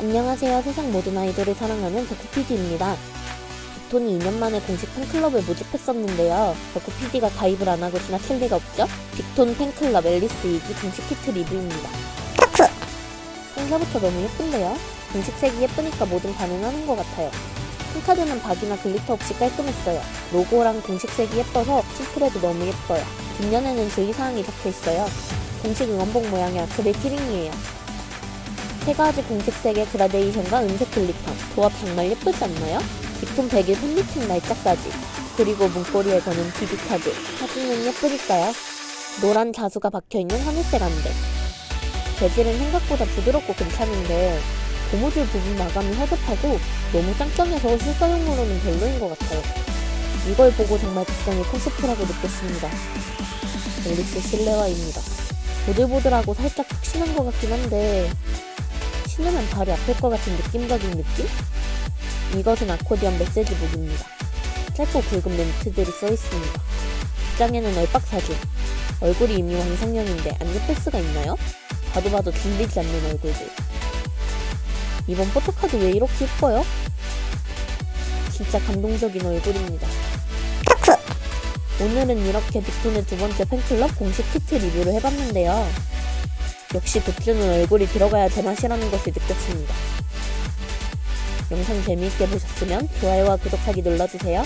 안녕하세요. 세상 모든 아이돌을 사랑하는 덕후PD입니다. 빅톤이 2년 만에 공식 팬클럽을 모집했었는데요. 덕후PD가 가입을 안 하고 지나칠 리가 없죠? 빅톤 팬클럽 앨리스 이기 공식 키트 리뷰입니다. 행사부터 너무 예쁜데요? 공식 색이 예쁘니까 뭐든 반응하는 것 같아요. 핑카드는 박이나 글리터 없이 깔끔했어요. 로고랑 공식 색이 예뻐서 심플해도 너무 예뻐요. 뒷면에는 주의사항이 적혀 있어요. 공식 응원봉 모양의 아크릴 키링이에요. 세 가지 공식색의 그라데이션과 은색 글리터. 조합 정말 예쁘지 않나요? 빅톤 100일 팬미팅 날짜까지. 그리고 문고리에 거는 비비카드. 사진은 예쁘니까요. 노란 자수가 박혀있는 하늘색 안대. 재질은 생각보다 부드럽고 괜찮은데 고무줄 부분 마감이 허접하고 너무 짱짱해서 실사용으로는 별로인 것 같아요. 이걸 보고 정말 적당히 코스프라고 느꼈습니다. 앨리스 실내화입니다. 보들보들하고 살짝 푹신한 것 같긴 한데 신으면 발이 아플 것 같은 느낌적인 느낌? 이것은 아코디언 메시지북입니다. 짧고 굵은 멘트들이 써 있습니다. 뒷장에는 얼빡 사진. 얼굴이 이미 완성형인데 안 예쁠 수가 있나요? 봐도 봐도 질리지 않는 얼굴들. 이번 포토카드 왜 이렇게 예뻐요? 진짜 감동적인 얼굴입니다. 오늘은 이렇게 빅톤의 두 번째 팬클럽 공식 키트 리뷰를 해봤는데요. 역시 굿즈는 얼굴이 들어가야 제맛이라는 것을 느꼈습니다. 영상 재미있게 보셨으면 좋아요와 구독하기 눌러주세요.